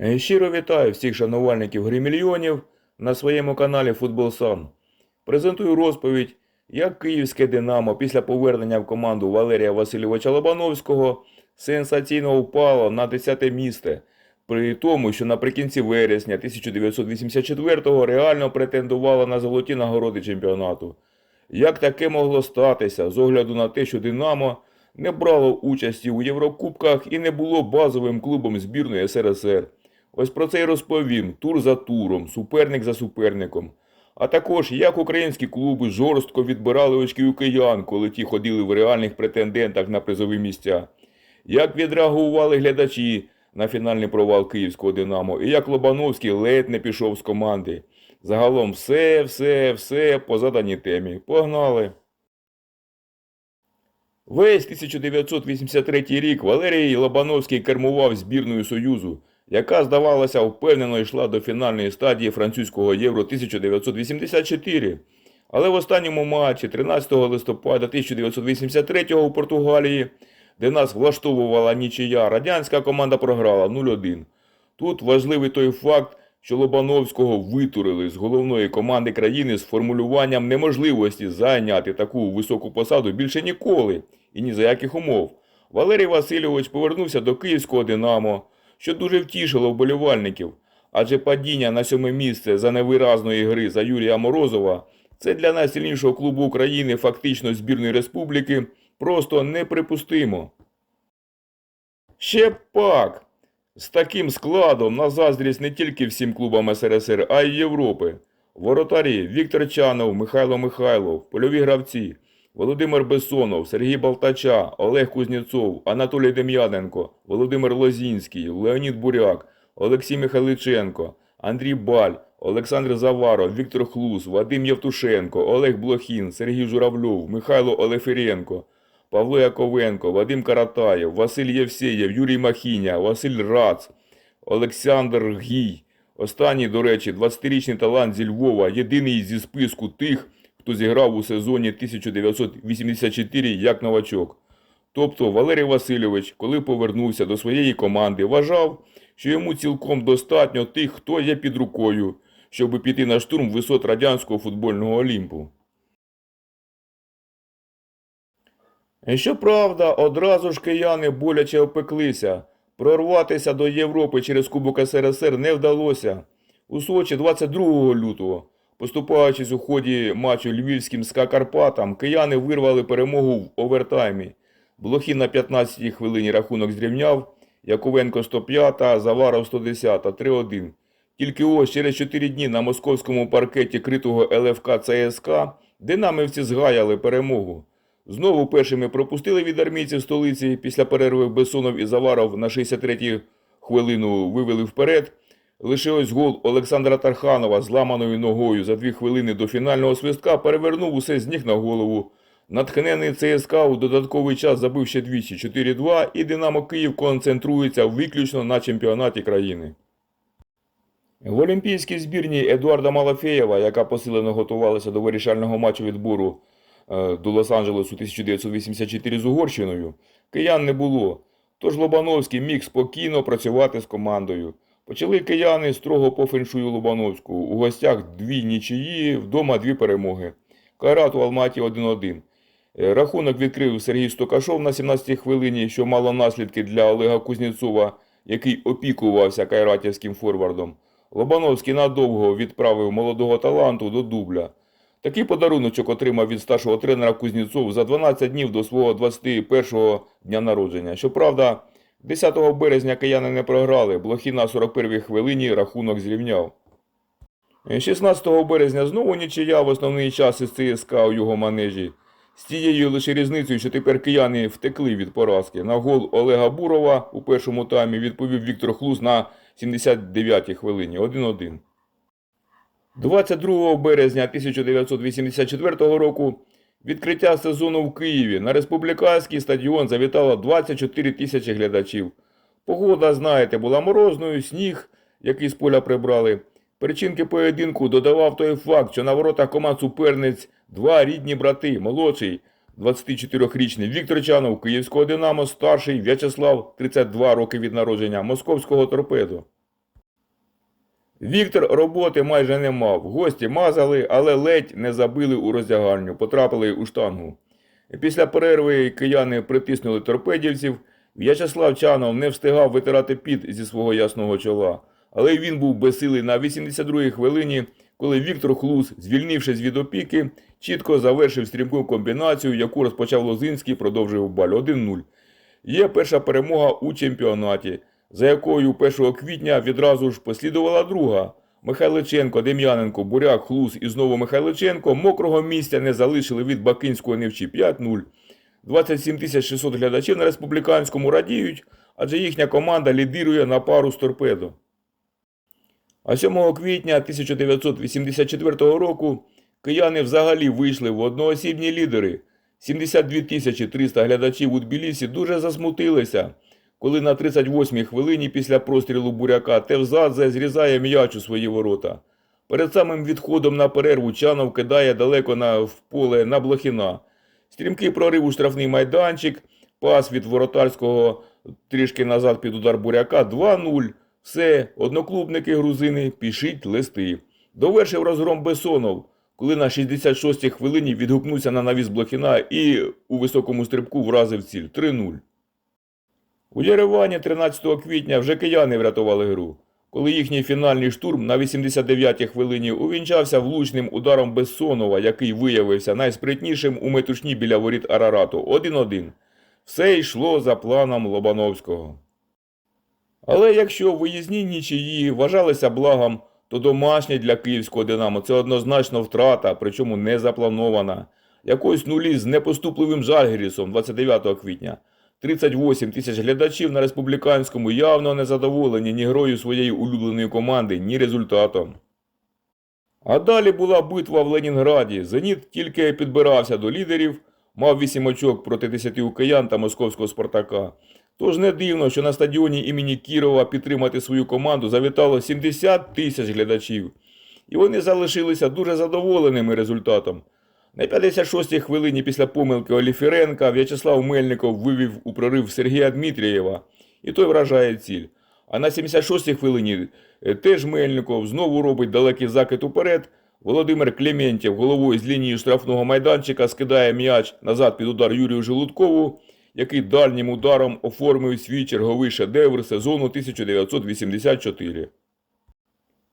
Е, Щиро вітаю всіх шанувальників гри мільйонів на своєму каналі Футбол Сан. Презентую розповідь, як київське Динамо після повернення в команду Валерія Васильовича Лобановського сенсаційно впало на 10 місце, при тому, що наприкінці вересня 1984-го реально претендувало на золоті нагороди чемпіонату. Як таке могло статися з огляду на те, що Динамо не брало участі у Єврокубках і не було базовим клубом збірної СРСР? Ось про це й розповім тур за туром, суперник за суперником. А також як українські клуби жорстко відбирали очки у киян, коли ті ходили в реальних претендентах на призові місця. Як відреагували глядачі на фінальний провал київського Динамо, і як Лобановський ледь не пішов з команди. Загалом все, все, все по заданій темі. Погнали! Весь 1983 рік Валерій Лобановський кермував збірною Союзу, яка, здавалося, впевнено йшла до фінальної стадії французького Євро 1984. Але в останньому матчі 13 листопада 1983 у Португалії, де нас влаштовувала нічия, радянська команда програла 0-1. Тут важливий той факт, що Лобановського витурили з головної команди країни з формулюванням неможливості зайняти таку високу посаду більше ніколи і ні за яких умов. Валерій Васильович повернувся до київського Динамо, що дуже втішило вболівальників, адже падіння на сьоме місце за невиразної гри за Юрія Морозова це для найсильнішого клубу України, фактично збірної республіки, просто неприпустимо. Ще пак! З таким складом на заздрість не тільки всім клубам СРСР, а й Європи. Воротарі Віктор Чанов, Михайло Михайлов, польові гравці, Володимир Бессонов, Сергій Балтача, Олег Кузнєцов, Анатолій Дем'яненко, Володимир Лозінський, Леонід Буряк, Олексій Михайличенко, Андрій Баль, Олександр Заваров, Віктор Хлус, Вадим Євтушенко, Олег Блохін, Сергій Журавльов, Михайло Олефіренко, Павло Яковенко, Вадим Каратаєв, Василь Євсеєв, Юрій Махіня, Василь Рац, Олександр Гій. Останній, до речі, 20-річний талант зі Львова, єдиний зі списку тих, хто зіграв у сезоні 1984 як новачок. Тобто Валерій Васильович, коли повернувся до своєї команди, вважав, що йому цілком достатньо тих, хто є під рукою, щоб піти на штурм висот радянського футбольного Олімпу. Щоправда, одразу ж кияни боляче опеклися. Прорватися до Європи через Кубок СРСР не вдалося. У Сочі 22 лютого, поступаючись у ході матчу львівським СКА Карпатам, кияни вирвали перемогу в овертаймі. Блохін на 15-й хвилині рахунок зрівняв, Яковенко 105, та Заваров 110, 3-1. Тільки ось через 4 дні на московському паркеті критого ЛФК ЦСКА динамівці згаяли перемогу. Знову першими пропустили від армійців столиці після перерви Бесонов і Заваров на 63-й хвилину вивели вперед. Лише ось гол Олександра Тарханова зламаною ногою за дві хвилини до фінального свистка перевернув усе з ніг на голову. Натхнений ЦСКА у додатковий час забив ще двічі 4-2 і Динамо Київ концентрується виключно на чемпіонаті країни. В олімпійській збірні Едуарда Малафеєва, яка посилено готувалася до вирішального матчу відбору е, до Лос-Анджелесу 1984 з Угорщиною, киян не було. Тож Лобановський міг спокійно працювати з командою. Почали кияни строго по феншую Лобановську. У гостях дві нічиї, вдома дві перемоги. Кайрат у Алматі 1-1. Е, Рахунок відкрив Сергій Стокашов на 17-й хвилині, що мало наслідки для Олега Кузнєцова, який опікувався кайратівським форвардом. Лобановський надовго відправив молодого таланту до дубля. Такий подаруночок отримав від старшого тренера Кузнєцов за 12 днів до свого 21-го дня народження. Щоправда, 10 березня кияни не програли, Блохін на 41-й хвилині рахунок зрівняв. Е, 16 березня знову нічия в основний час із ЦСКА у його манежі. З тією лише різницею, що тепер кияни втекли від поразки. На гол Олега Бурова у першому таймі відповів Віктор Хлус на 79-й хвилині 1-1. 22 березня 1984 року відкриття сезону в Києві на республіканський стадіон завітало 24 тисячі глядачів. Погода, знаєте, була морозною, сніг, який з поля прибрали. Причинки поєдинку додавав той факт, що на воротах команд суперниць два рідні брати, молодший 24-річний Віктор Чанов Київського Динамо, старший В'ячеслав, 32 роки від народження, Московського торпедо. Віктор роботи майже не мав. Гості мазали, але ледь не забили у роздягальню, потрапили у штангу. Після перерви кияни притиснули торпедівців. В'ячеслав Чанов не встигав витирати піт зі свого ясного чола. Але він був безсилий на 82-й хвилині, коли Віктор Хлус, звільнившись від опіки, чітко завершив стрімку комбінацію, яку розпочав Лозинський, продовжив баль 1-0. Є перша перемога у чемпіонаті, за якою 1 квітня відразу ж послідувала друга. Михайличенко, Дем'яненко, Буряк, Хлус і знову Михайличенко мокрого місця не залишили від Бакинського Невчі 5-0. 27 600 глядачів на республіканському радіють, адже їхня команда лідирує на пару з торпедо. А 7 квітня 1984 року кияни взагалі вийшли в одноосібні лідери. 72 300 глядачів у Тбілісі дуже засмутилися, коли на 38-й хвилині після прострілу буряка Тевзадзе зрізає м'яч у свої ворота. Перед самим відходом на перерву Чанов кидає далеко на, в поле на Блохіна. Стрімкий прорив у штрафний майданчик, пас від воротарського трішки назад під удар буряка 2-0. Все, одноклубники грузини пішіть листи. Довершив розгром Бесонов, коли на 66-й хвилині відгукнувся на навіс Блохіна і у високому стрибку вразив ціль 3-0. У Єревані 13 квітня вже кияни врятували гру, коли їхній фінальний штурм на 89-й хвилині увінчався влучним ударом Бессонова, який виявився найспритнішим у метушні біля воріт Арарату 1-1. Все йшло за планом Лобановського. Але якщо виїзні нічиї вважалися благом, то домашні для київського Динамо це однозначно втрата, причому не запланована. Якось нулі з непоступливим Жальгірісом 29 квітня. 38 тисяч глядачів на республіканському явно не задоволені ні грою своєї улюбленої команди, ні результатом. А далі була битва в Ленінграді. Зеніт тільки підбирався до лідерів, мав 8 очок проти 10 у киян та московського Спартака. Тож не дивно, що на стадіоні імені Кірова підтримати свою команду завітало 70 тисяч глядачів. І вони залишилися дуже задоволеними результатом. На 56-й хвилині після помилки Оліфіренка В'ячеслав Мельников вивів у прорив Сергія Дмитрієва, і той вражає ціль. А на 76-й хвилині е, теж Мельников знову робить далекий закид уперед. Володимир Клементєв головою з лінії штрафного майданчика скидає м'яч назад під удар Юрію Желудкову, який дальнім ударом оформив свій черговий шедевр сезону 1984.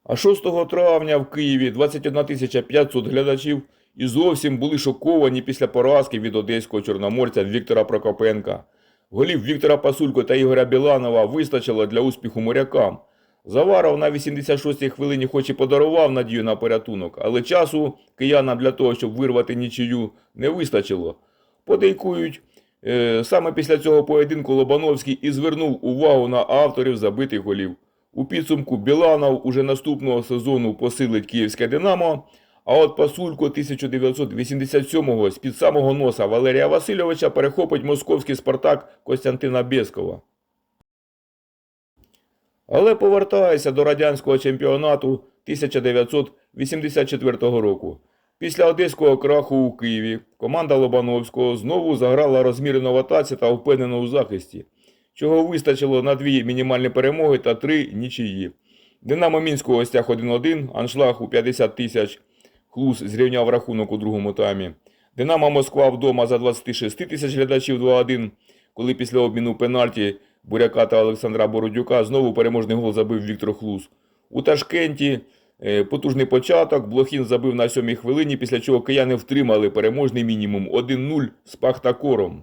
А 6 травня в Києві 21 500 глядачів і зовсім були шоковані після поразки від одеського чорноморця Віктора Прокопенка. Голів Віктора Пасулько та Ігоря Біланова вистачило для успіху морякам. Заваров на 86-й хвилині хоч і подарував надію на порятунок, але часу киянам для того, щоб вирвати нічию, не вистачило. Подейкують, е, саме після цього поєдинку Лобановський і звернув увагу на авторів забитих голів. У підсумку Біланов уже наступного сезону посилить київське Динамо, а от Пасулько 1987-го з-під самого носа Валерія Васильовича перехопить московський Спартак Костянтина Бєскова. Але повертаюся до радянського чемпіонату 1984 року. Після одеського краху у Києві команда Лобановського знову заграла розмірено в атаці та впевнено у захисті, чого вистачило на дві мінімальні перемоги та три нічиї. Динамо Мінськ у гостях 1-1, аншлаг у 50 тисяч, Хлус зрівняв рахунок у другому таймі. Динамо Москва вдома за 26 тисяч глядачів 2-1, коли після обміну пенальті Буряка та Олександра Бородюка знову переможний гол забив Віктор Хлус. У Ташкенті е, потужний початок, Блохін забив на сьомій хвилині, після чого кияни втримали переможний мінімум 1-0 з Пахтакором.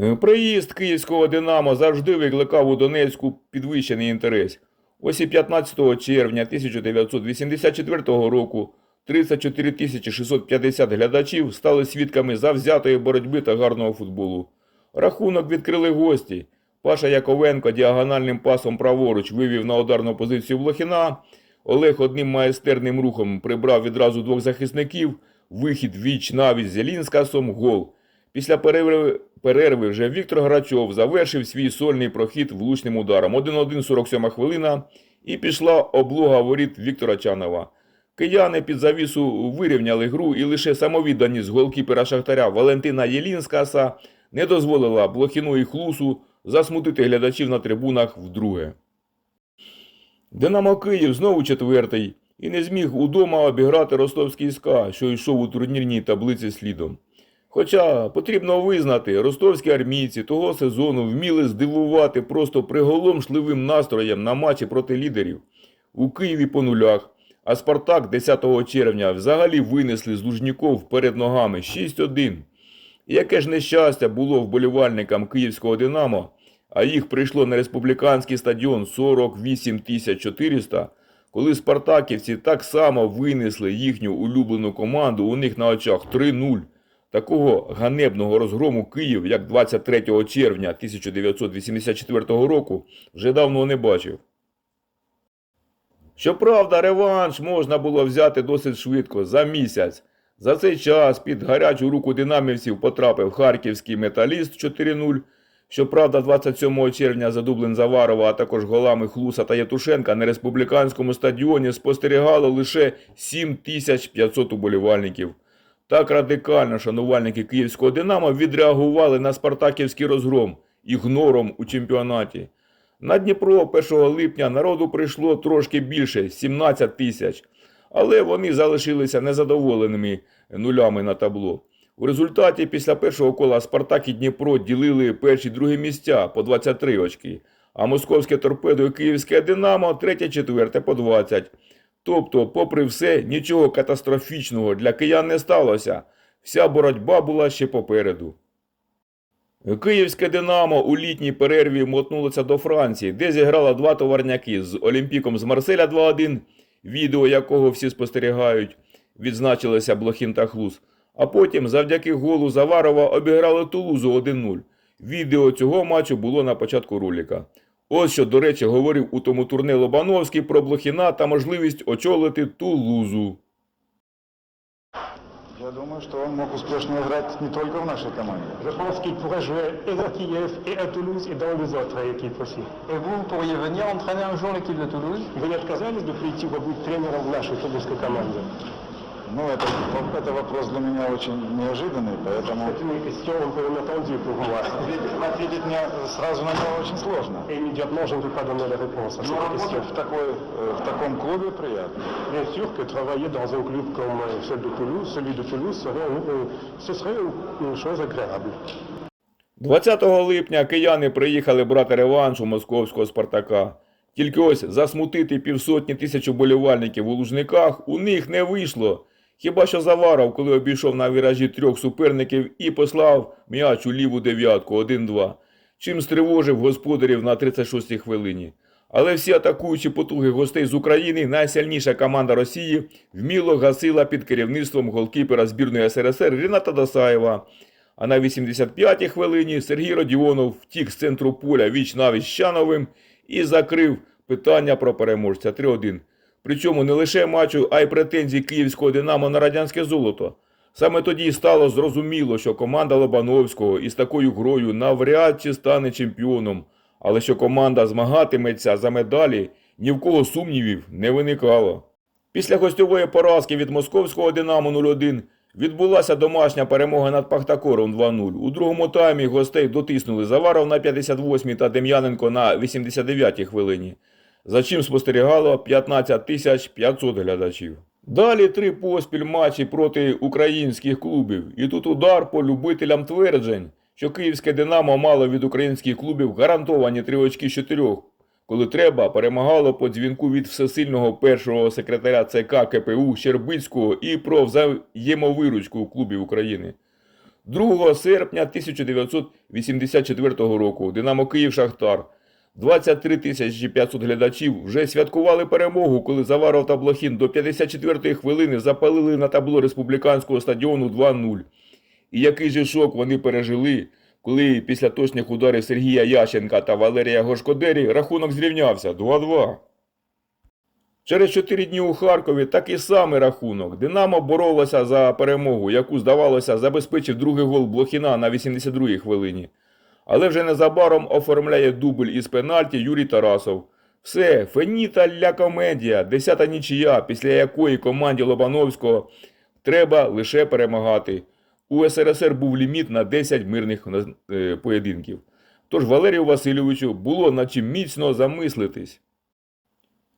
Е, Приїзд київського Динамо завжди викликав у Донецьку підвищений інтерес. Ось і 15 червня 1984 року 34 650 глядачів стали свідками завзятої боротьби та гарного футболу. Рахунок відкрили гості. Паша Яковенко діагональним пасом праворуч вивів на ударну позицію Блохіна. Олег одним майстерним рухом прибрав відразу двох захисників. Вихід віч навіть Зелінськасом гол. Після перерви, перерви вже Віктор Грачов завершив свій сольний прохід влучним ударом. 1-1 47 хвилина і пішла облога воріт Віктора Чанова. Кияни під завісу вирівняли гру і лише самовідданість голкіпера Шахтаря Валентина Єлінскаса не дозволила Блохіну і Хлусу засмутити глядачів на трибунах вдруге. Динамо Київ знову четвертий і не зміг удома обіграти ростовський СКА, що йшов у турнірній таблиці слідом. Хоча потрібно визнати, ростовські армійці того сезону вміли здивувати просто приголомшливим настроєм на матчі проти лідерів. У Києві по нулях, а Спартак 10 червня взагалі винесли з Лужніков перед ногами 6-1. Яке ж нещастя було вболівальникам київського Динамо, а їх прийшло на республіканський стадіон 48 400, коли спартаківці так само винесли їхню улюблену команду у них на очах 3-0. Такого ганебного розгрому Київ, як 23 червня 1984 року, вже давно не бачив. Щоправда, реванш можна було взяти досить швидко, за місяць. За цей час під гарячу руку динамівців потрапив харківський металіст 4-0. Щоправда, 27 червня задублен Заварова, а також голами Хлуса та Ятушенка на республіканському стадіоні спостерігало лише 7500 уболівальників. Так радикально шанувальники київського Динамо відреагували на спартаківський розгром ігнором у чемпіонаті. На Дніпро 1 липня народу прийшло трошки більше 17 тисяч, але вони залишилися незадоволеними нулями на табло. У результаті після першого кола Спартак і Дніпро ділили перші другі місця по 23 очки, а московське торпедо і київське Динамо третє четверте по 20. Тобто, попри все, нічого катастрофічного для киян не сталося. Вся боротьба була ще попереду. Київське Динамо у літній перерві мотнулося до Франції, де зіграло два товарняки з Олімпіком з Марселя 2-1, відео якого всі спостерігають, відзначилися Блохін та Хлус. А потім, завдяки голу Заварова, обіграли Тулузу 1-0. Відео цього матчу було на початку ролика. Ось що, до речі, говорив у тому турне Лобановський про Блохіна та можливість очолити Тулузу. Я думаю, что он мог успешно играть не только в нашей команде. Je pense qu'il pourrait jouer et à Kiev, et à Toulouse, et dans les autres équipes aussi. Et vous, vous pourriez venir entraîner un jour l'équipe de Toulouse Вы не отказались бы прийти побыть тренером в нашей тулузской команде Ну, это, это вопрос для меня очень неожиданный, поэтому C'est une question un peu inattendue pour moi. ответить, ответить мне сразу на него очень сложно. Et immédiatement, je ne peux pas donner la réponse à Но cette question. работать в, такой, э, в таком клубе приятно. Bien sûr que travailler dans un club comme euh, celui de Toulouse, celui de Toulouse serait, un- euh, ce serait une- une chose agréable. 20 липня кияни приїхали брати реванш у московського Спартака. Тільки ось засмутити півсотні тисяч уболівальників у Лужниках у них не вийшло. Хіба що Заваров, коли обійшов на віражі трьох суперників і послав м'яч у ліву дев'ятку 1-2, чим стривожив господарів на 36-й хвилині. Але всі атакуючі потуги гостей з України, найсильніша команда Росії, вміло гасила під керівництвом голкіпера збірної СРСР Ріната Досаєва. А на 85-й хвилині Сергій Родіонов втік з центру поля віч навіч Щановим і закрив питання про переможця 3-1. Причому не лише матчу, а й претензій київського Динамо на радянське золото. Саме тоді стало зрозуміло, що команда Лобановського із такою грою навряд чи стане чемпіоном, але що команда змагатиметься за медалі, ні в кого сумнівів не виникало. Після гостьової поразки від московського Динамо 0-1 відбулася домашня перемога над Пахтакором 2-0. У другому таймі гостей дотиснули Заваров на 58-й та Дем'яненко на 89-й хвилині, за чим спостерігало 15 тисяч 500 глядачів. Далі три поспіль матчі проти українських клубів. І тут удар по любителям тверджень, що київське Динамо мало від українських клубів гарантовані три очки чотирьох, коли треба, перемагало по дзвінку від всесильного першого секретаря ЦК КПУ Щербицького і про взаємовиручку клубів України. 2 серпня 1984 року Динамо Київ Шахтар 23 тисячі 500 глядачів вже святкували перемогу, коли Заваров та Блохін до 54-ї хвилини запалили на табло республіканського стадіону 2-0. І який же шок вони пережили, коли після точних ударів Сергія Ященка та Валерія Гошкодері рахунок зрівнявся 2-2. Через 4 дні у Харкові такий самий рахунок. Динамо боролося за перемогу, яку, здавалося, забезпечив другий гол Блохіна на 82-й хвилині. Але вже незабаром оформляє дубль із пенальті Юрій Тарасов. Все, феніта ля комедія, десята нічия, після якої команді Лобановського треба лише перемагати. У СРСР був ліміт на 10 мирних е, поєдинків. Тож Валерію Васильовичу було над чим міцно замислитись.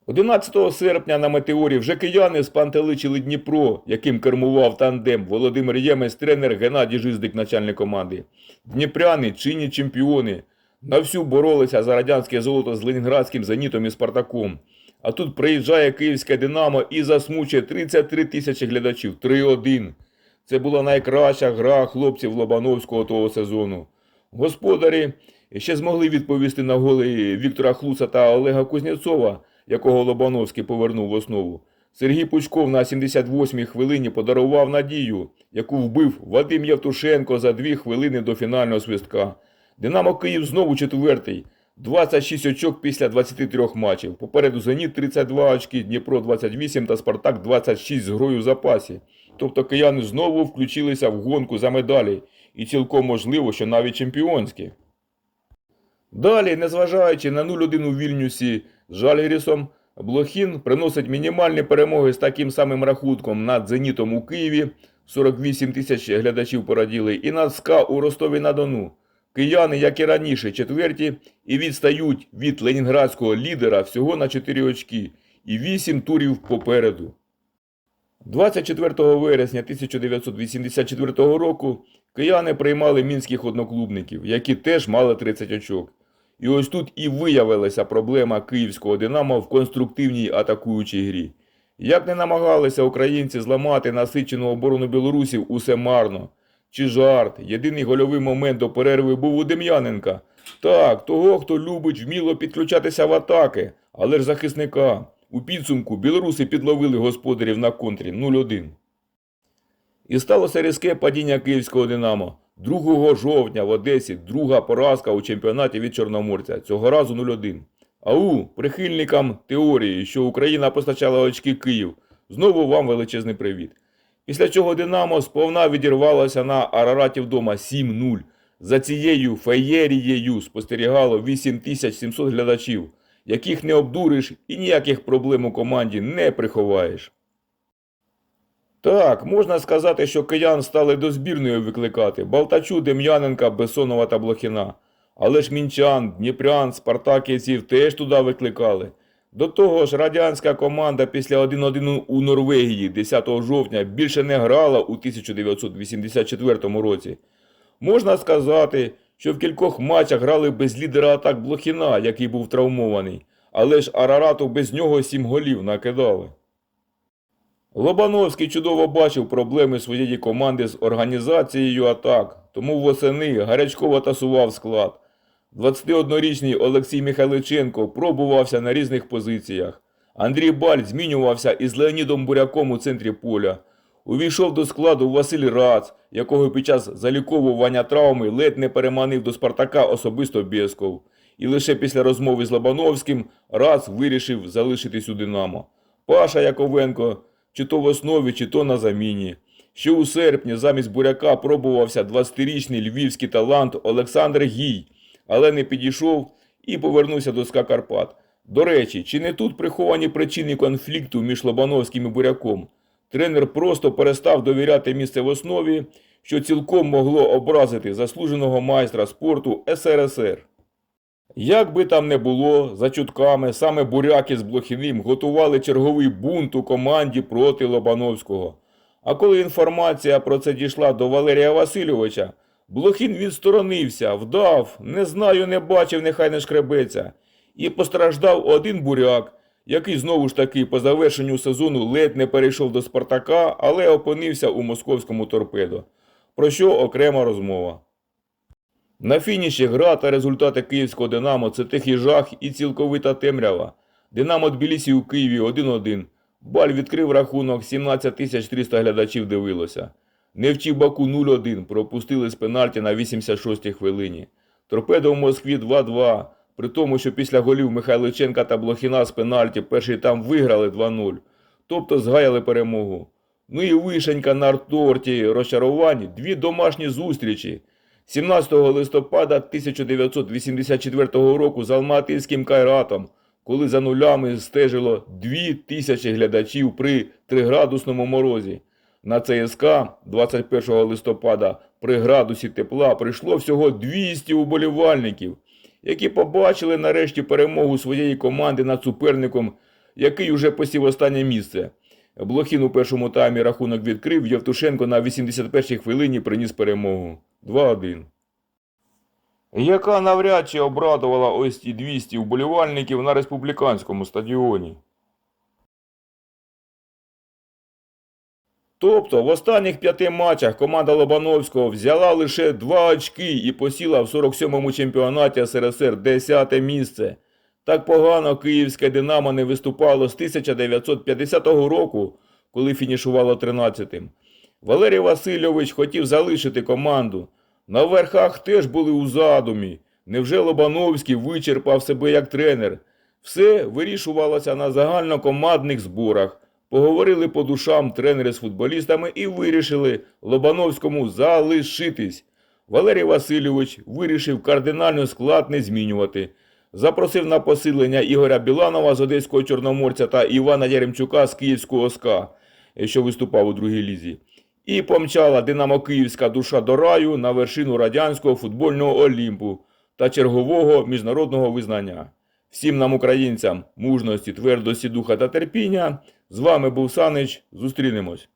11 серпня на метеорі вже кияни спантеличили Дніпро, яким кермував тандем Володимир Ємець, тренер Геннадій Жиздик, начальник команди. Дніпряни, чинні чемпіони, на всю боролися за радянське золото з Ленінградським Зенітом і Спартаком. А тут приїжджає київське Динамо і засмучує 33 тисячі глядачів. 3-1. Це була найкраща гра хлопців Лобановського того сезону. Господарі ще змогли відповісти на голи Віктора Хлуса та Олега Кузнєцова, якого Лобановський повернув в основу. Сергій Пучков на 78-й хвилині подарував надію, яку вбив Вадим Євтушенко за дві хвилини до фінального свистка. Динамо Київ знову четвертий. 26 очок після 23 матчів. Попереду Зеніт 32 очки, Дніпро 28 та Спартак 26 з грою в запасі. Тобто кияни знову включилися в гонку за медалі. І цілком можливо, що навіть чемпіонські. Далі, незважаючи на 0-1 у Вільнюсі з Жальгірісом, Блохін приносить мінімальні перемоги з таким самим рахунком над Зенітом у Києві, 48 тисяч глядачів пораділи, і над СКА у Ростові-на-Дону. Кияни, як і раніше, четверті і відстають від ленінградського лідера всього на 4 очки і 8 турів попереду. 24 вересня 1984 року кияни приймали мінських одноклубників, які теж мали 30 очок. І ось тут і виявилася проблема київського Динамо в конструктивній атакуючій грі. Як не намагалися українці зламати насичену оборону білорусів, усе марно. Чи жарт, єдиний гольовий момент до перерви був у Дем'яненка. Так, того, хто любить вміло підключатися в атаки, але ж захисника. У підсумку білоруси підловили господарів на контрі 0-1. І сталося різке падіння київського Динамо. 2 жовтня в Одесі друга поразка у чемпіонаті від Чорноморця. Цього разу 0-1. Ау, прихильникам теорії, що Україна постачала очки Київ, знову вам величезний привіт. Після чого Динамо сповна відірвалося на Арараті вдома 7-0. За цією феєрією спостерігало 8700 глядачів, яких не обдуриш і ніяких проблем у команді не приховаєш. Так, можна сказати, що киян стали до збірної викликати Балтачу, Дем'яненка, Бесонова та Блохіна. Але ж мінчан, дніпрян, спартаківців теж туди викликали. До того ж, радянська команда після 1-1 у Норвегії 10 жовтня більше не грала у 1984 році. Можна сказати, що в кількох матчах грали без лідера атак Блохіна, який був травмований, але ж Арарату без нього сім голів накидали. Лобановський чудово бачив проблеми своєї команди з організацією атак, тому восени гарячково тасував склад. 21-річний Олексій Михайличенко пробувався на різних позиціях. Андрій Баль змінювався із Леонідом Буряком у центрі поля. Увійшов до складу Василь Рац, якого під час заліковування травми ледь не переманив до Спартака особисто Бєсков. І лише після розмови з Лобановським Рац вирішив залишитись у Динамо. Паша Яковенко чи то в основі, чи то на заміні. Ще у серпні замість Буряка пробувався 20-річний львівський талант Олександр Гій, але не підійшов і повернувся до СКА Карпат. До речі, чи не тут приховані причини конфлікту між Лобановським і Буряком? Тренер просто перестав довіряти місце в основі, що цілком могло образити заслуженого майстра спорту СРСР. Як би там не було, за чутками саме буряки з Блохіним готували черговий бунт у команді проти Лобановського. А коли інформація про це дійшла до Валерія Васильовича, Блохін відсторонився, вдав, не знаю, не бачив, нехай не шкребеться. І постраждав один буряк, який знову ж таки по завершенню сезону ледь не перейшов до Спартака, але опинився у московському торпедо. Про що окрема розмова. На фініші гра та результати київського Динамо це тихий жах і цілковита темрява. Динамо Тбілісі у Києві 1-1. Баль відкрив рахунок, 17 300 глядачів дивилося. Невчів Баку 0-1, пропустили з пенальті на 86-й хвилині. Торпедо в Москві 2-2, при тому, що після голів Михайличенка та Блохіна з пенальті перший там виграли 2-0, тобто згаяли перемогу. Ну і вишенька на торті розчарувань, дві домашні зустрічі. 17 листопада 1984 року з Алматинським Кайратом, коли за нулями стежило 2000 глядачів при 3-градусному морозі. На ЦСК 21 листопада при градусі тепла прийшло всього 200 уболівальників, які побачили нарешті перемогу своєї команди над суперником, який уже посів останнє місце. Блохін у першому таймі рахунок відкрив, Євтушенко на 81-й хвилині приніс перемогу. 2-1. Яка навряд чи обрадувала ось ті 200 вболівальників на республіканському стадіоні. Тобто в останніх п'яти матчах команда Лобановського взяла лише два очки і посіла в 47-му чемпіонаті СРСР 10 місце. Так погано київське Динамо не виступало з 1950 року, коли фінішувало 13-тим. Валерій Васильович хотів залишити команду. На верхах теж були у задумі. Невже Лобановський вичерпав себе як тренер? Все вирішувалося на загальнокомандних зборах. Поговорили по душам тренери з футболістами і вирішили Лобановському залишитись. Валерій Васильович вирішив кардинально склад не змінювати. Запросив на посилення Ігоря Біланова з Одеського Чорноморця та Івана Яремчука з Київського СКА, що виступав у другій лізі. І помчала Динамо Київська душа до раю на вершину радянського футбольного олімпу та чергового міжнародного визнання. Всім нам, українцям, мужності, твердості духа та терпіння. З вами був Санич. Зустрінемось.